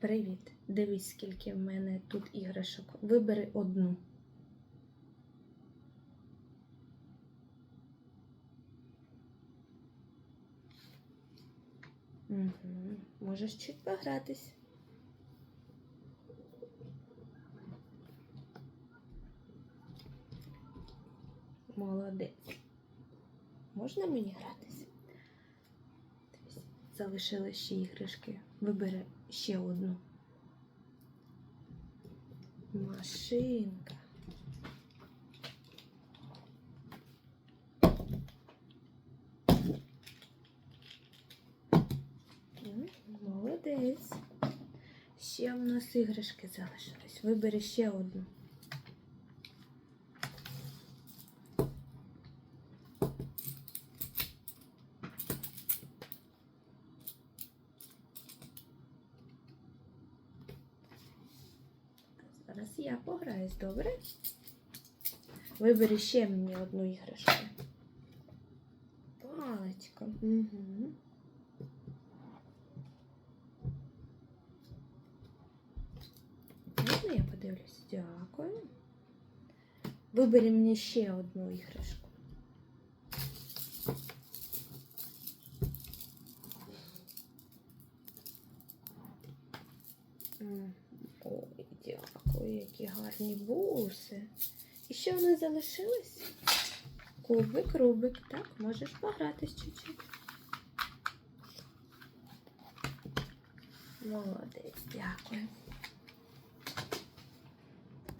Привіт. Дивись, скільки в мене тут іграшок. Вибери одну. Угу. Можеш чуть погратись. Молодець. Можна мені гратись? Залишили ще іграшки. Вибери ще одну. Машинка. Молодець. Ще в нас іграшки залишились. Вибери ще одну. Зараз я пограюсь, добре? Вибери ще мені одну іграшку. Паличка. Угу. Можна я подивлюсь? Дякую. Вибери мені ще одну іграшку. Ой, дякую, які гарні буси. І що в нас залишилось? Кубик, рубик. Так, можеш погратись чуть-чуть. Молодець, дякую.